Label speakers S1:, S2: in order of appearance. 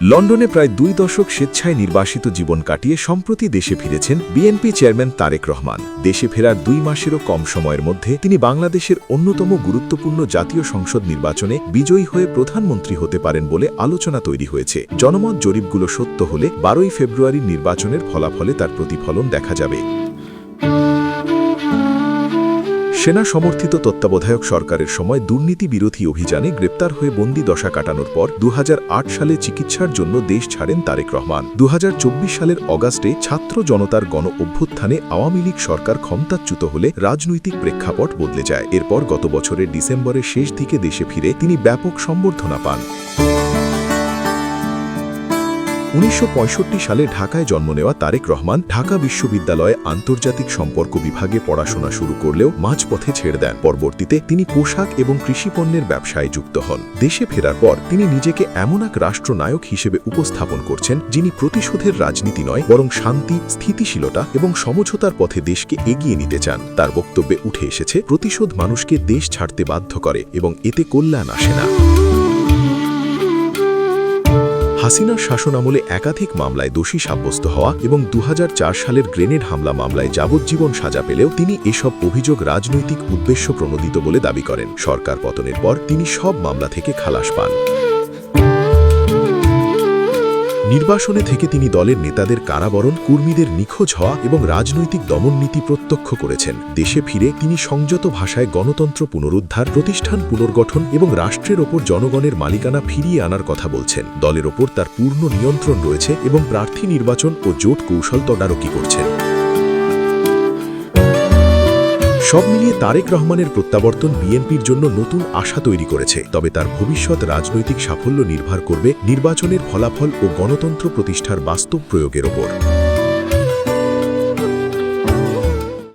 S1: লন্ডনে প্রায় দুই দশক স্বেচ্ছায় নির্বাসিত জীবন কাটিয়ে সম্প্রতি দেশে ফিরেছেন বিএনপি চেয়ারম্যান তারেক রহমান। দেশে ফেরার দুই মাসেরও কম সময়ের মধ্যে তিনি বাংলাদেশের অন্যতম গুরুত্বপূর্ণ জাতীয় সংসদ নির্বাচনে বিজয়ী হয়ে প্রধানমন্ত্রী হতে পারেন বলে আলোচনা তৈরি হয়েছে। জনমত জরিপগুলো সত্য হলে বারোই ফেব্রুয়ারির নির্বাচনের ফলাফলে তার প্রতিফলন দেখা যাবে। সেনা সমর্থিত তত্ত্বাবধায়ক সরকারের সময় দুর্নীতি বিরোধী অভিযানে গ্রেপ্তার হয়ে বন্দি দশা কাটানোর পর দুহাজার আট সালে চিকিৎসার জন্য দেশ ছাড়েন তারেক রহমান। দু হাজার চব্বিশ সালের অগাস্টে ছাত্র জনতার গণ অভ্যুত্থানে আওয়ামী লীগ সরকার ক্ষমতাচ্যুত হলে রাজনৈতিক প্রেক্ষাপট বদলে যায়। এরপর গত বছরের ডিসেম্বরের শেষ দিকে দেশে ফিরে তিনি ব্যাপক সম্বর্ধনা পান। উনিশশো পঁয়ষট্টি সালে ঢাকায় জন্ম নেওয়া তারেক রহমান ঢাকা বিশ্ববিদ্যালয়ে আন্তর্জাতিক সম্পর্ক বিভাগে পড়াশোনা শুরু করলেও মাঝপথে ছেড়ে দেন। পরবর্তীতে তিনি পোশাক এবং কৃষিপণ্যের ব্যবসায় যুক্ত হন। দেশে ফেরার পর তিনি নিজেকে এমন এক রাষ্ট্রনায়ক হিসেবে উপস্থাপন করছেন, যিনি প্রতিশোধের রাজনীতি নয়, বরং শান্তি, স্থিতিশীলতা এবং সমঝোতার পথে দেশকে এগিয়ে নিতে চান। তার বক্তব্যে উঠে এসেছে, প্রতিশোধ মানুষকে দেশ ছাড়তে বাধ্য করে এবং এতে কল্যাণ আসে না। হাসিনার শাসন আমলে একাধিক মামলায় দোষী সাব্যস্ত হওয়া এবং দু হাজার চার সালের গ্রেনেড হামলা মামলায় যাবজ্জীবন সাজা পেলেও তিনি এসব অভিযোগ রাজনৈতিক উদ্দেশ্য প্রণোদিত বলে দাবি করেন। সরকার পতনের পর তিনি সব মামলা থেকে খালাস পান। নির্বাসনে থেকে তিনি দলের নেতাদের কারাবরণ, কর্মীদের নিখোঁজ হওয়া এবং রাজনৈতিক দমননীতি প্রত্যক্ষ করেছেন। দেশে ফিরে তিনি সংযত ভাষায় গণতন্ত্র পুনরুদ্ধার, প্রতিষ্ঠান পুনর্গঠন এবং রাষ্ট্রের ওপর জনগণের মালিকানা ফিরিয়ে আনার কথা বলছেন। দলের ওপর তার পূর্ণ নিয়ন্ত্রণ রয়েছে এবং প্রার্থী নির্বাচন ও জোট কৌশল তদারকি করছেন। সব মিলিয়ে তারেক রহমানের প্রত্যাবর্তন বিএনপির জন্য নতুন আশা তৈরি করেছে। তবে তার ভবিষ্যৎ রাজনৈতিক সাফল্য নির্ভর করবে নির্বাচনের ফলাফল ও গণতন্ত্র প্রতিষ্ঠার বাস্তব প্রয়োগের ওপর।